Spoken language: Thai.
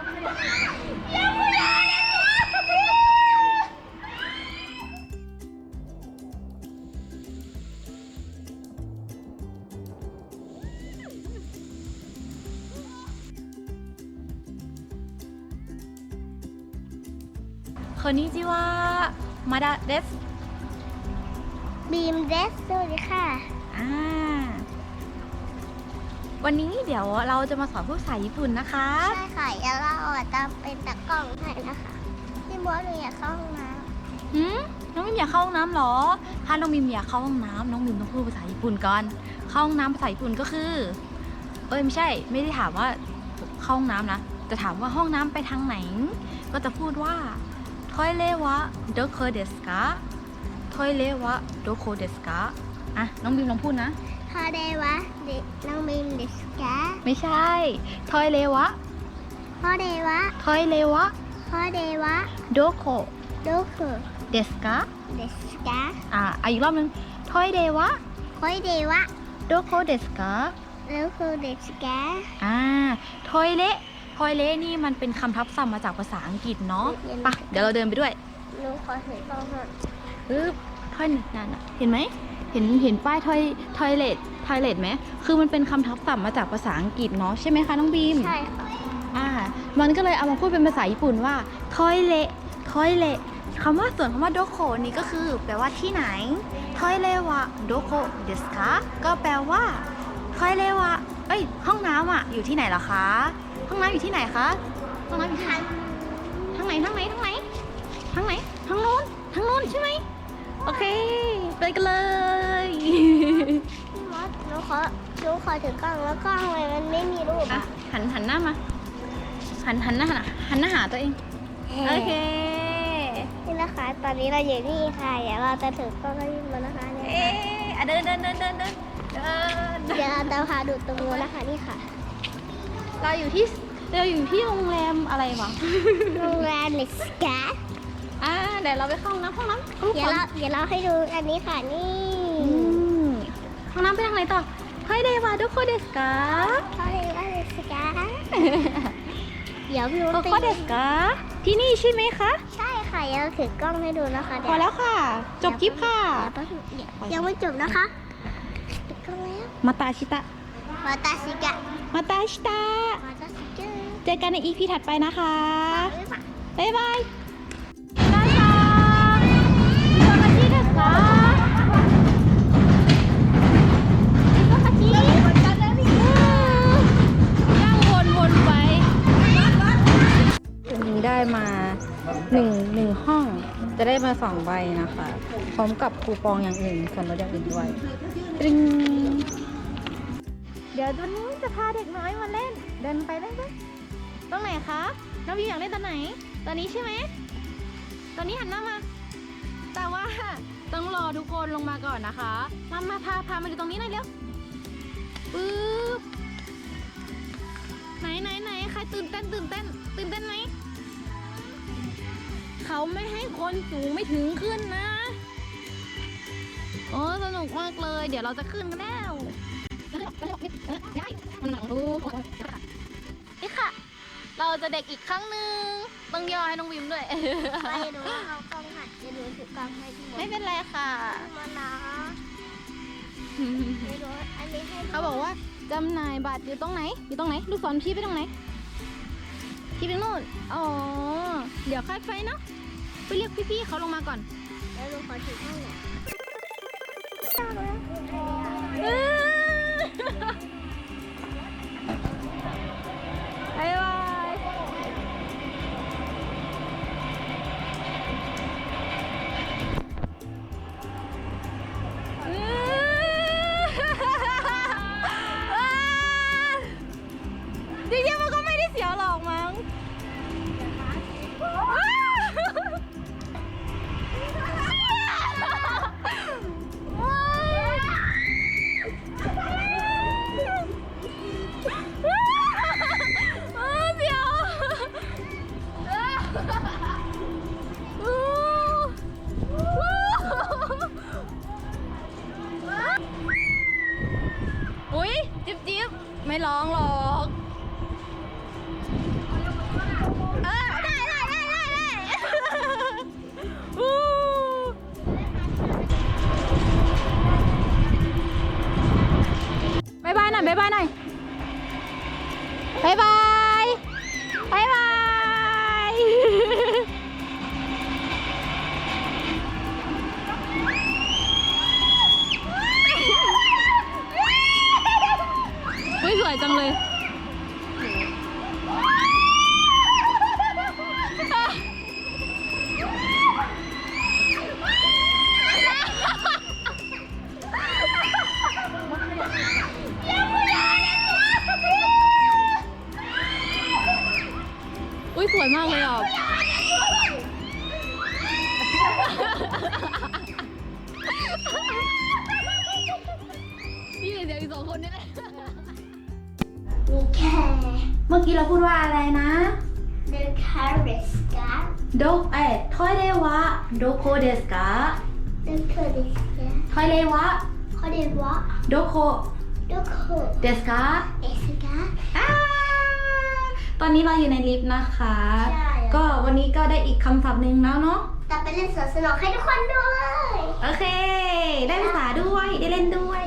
คนนี้จิว่ามาดาเดสบีมเดสสวัสดีค่ะ อ่า วันนี้เดี๋ยวเราจะมาสอนพูดภาษาญี่ปุ่นนะคะ ใช่ค่ะแล้วเราอะจะเป็นตะกล้องให้นะคะพี่บัวหนูอยากเข้าห้องน้หืมน้องมิมอยากเข้าห้องน้ำเหรอ ถ้าน้องมิมอยากเข้าห้องน้ำน้องมิมต้องพูดภาษาญี่ปุ่นก่อน เข้าห้องน้ำภาษาญี่ปุ่นก็คือ เอ้ยไม่ใช่ ไม่ได้ถามว่าเข้าห้องน้ำนะ จะถามว่าห้องน้ำไปทางไหน ก็จะพูดว่าทอยเลวะโดโคเดสกาทอ ยเลวะโดโคเดสกาอะน้องบิมลองพูดนะำพอได้วะเด็กน้องบีมเดสกาไม่ใช่ทอยเลวะพอได้วะทอยเลวะพอได้วะโดโคดูคือเดสกาเดสกาอะอะอีกรอบนึงทอยเลวะคอยได้วะโดโคเดสกาดูคือเดสกาอ่าทอยเละทอยเละนี่มันเป็นคำทับศัพท์มาจากภาษาอังกฤษเนาะไปะเดี๋ยวเราเดินไปด้วยหนูขอถือกล้องหน่อยปึ๊บทอยนั่นอะเห็นไหม เห็นเห็นป้ายทอยทอยเลททอยเลทไหมคือมันเป็นคำทับศัพท์มาจากภาษาอังกฤษเนาะใช่ไหมคะน้องบีมใช่ค่ะอ่ามันก็เลยเอามาพูดเป็นภาษาญี่ปุ่นว่าทอยเละทอยเละคำว่าส่วนคำว่าโดโคนี่ก็คือ แปลว่าที่ไหนทอยเลวะโดโคเดสกาก็แปลว่าทอยเลวะเอ้ยห้องน้ำอะอยู่ที่ไหนเหรอคะ ห้องน้ำอยู่ที่ไหนคะห้องน้ำอยู่ที่ไหนทางไหนทางไหนทางไหนทางไหนทางโน้นทางโน้นใช่ไหม โอเค ไปกันเลยพี่มดหนูขอหนูขอถือกล้องแล้วกล้องเลยมันไม่มีรูปอะอะหันหันหน้ามา หันหันหน้าหันหันหน้าหาตัวเอง โอเค นี่นะคะตอนนี้เราอยู่นี่ค่ะเดี๋ยวเราจะถือกล้องให้พี่มดนะคะเนี่ยเอ๊ะอะเดินเดินเดินเดินเดินเดิน เดี๋ยวเราจะพาดูตรงนู้นนะคะนี่ค่ะเราอยู่ที่เราอยู่ที่โรงแรมอะไรวะโรงแรมเนสกา อ่าเดี๋ยวเราไปเข้าห้องน้ำห้องน้ำห้องเดี๋ยวเราเดี๋ยวเราให้ดูอันนี้ค่ะนี่อืมห้องน้ำไปทางไหนต่อไฮเดวาดุโคเดสกาเขาเรียกว่าเนสกาเดี๋ยวพี่โคมดโคเดสกาที่นี่ใช่ไหมคะ ใช่ค่ะเดี๋ยวเราถือกล้องให้ดูนะคะพเดี๋ยอวแล้วค่ะ จบคลิปค่ะเดี๋ยวแป๊บนึงเดี๋ยวยังไม่จบนะคะถือกล้องแล้วมาตาชิตะวาตาชิกะ มาตาชิตะวาตาชิกะเจอกันในอีพีถัดไปนะคะ บ๊ายบายบ๊ายบาย หนึ่งหนึ่งห้องจะได้มาสองใบนะคะ พร้อมกับคูปองอย่างอื่นส่วนลดอย่างอื่นด้วยตริงเดี๋ยววันนี้จะพาเด็กน้อยมาเล่น เดินไปได้ไหมตรงไหนคะน้องวิวอยากเล่นตอนไหน ตอนนี้ใช่ไหมตอนนี้หันหน้ามา แต่ว่าต้องรอทุกคนลงมาก่อนนะคะ มามาพาพามาอยู่ตรงนี้หน่อยเร็วปึ๊บไหนไหนไหนใครตื่นเต้นตื่นเต้น ตื่นเต้นไหม เขาไม่ให้คนสูงไม่ถึงขึ้นนะ โอ้สนุกมากเลย เดี๋ยวเราจะขึ้นกันแล้วมันหนังดูนี่ค่ะ เราจะเด็กอีกครั้งหนึ่งต้องย่อให้น้องวิมด้วย ไปดูว่าเขากล้องหัดจะดูถือกล้องให้พี่มดไม่เป็นไรค่ะมานะไปดูอันนี้ให้ดูเขาบอกว่าจำหน่ายบัตรอยู่ตรงไหน อยู่ตรงไหน ลูกศรชี้ไปตรงไหนชี้ไปนู่น อ๋อ เดี๋ยวค่อยไปเนาะ ไปเรียกพี่ๆเขาลงมาก่อน แล้วลงขอถือกล้องหน่อย อุ้ยจิ๊บจิ๊บไม่ร้องหรอกเออได้ได้ได้ได้ได้อู้บายบายหน่อยบายบายหน่อยบายบายบายบาย พี่เดี๋ยวอีกสองคนนี่แหละมีแค่เมื่อกี้เราพูดว่าอะไรนะ เดินคาริสกาโดเอ้ทอยเลวะโดโคเดสกาเดินคาริสกาทอยเลวะเขาเรียกว่าโดโคดูโคเดสกาเอสกาอ่าตอนนี้เราอยู่ในลิฟต์นะคะ ใช่ ก็วันนี้ก็ได้อีกคำศัพท์หนึ่งแล้วเนาะ แต่ไปเล่นสวนสนุกให้ทุกคนด้วย โอเค ได้ภาษาด้วย ได้เล่นด้วย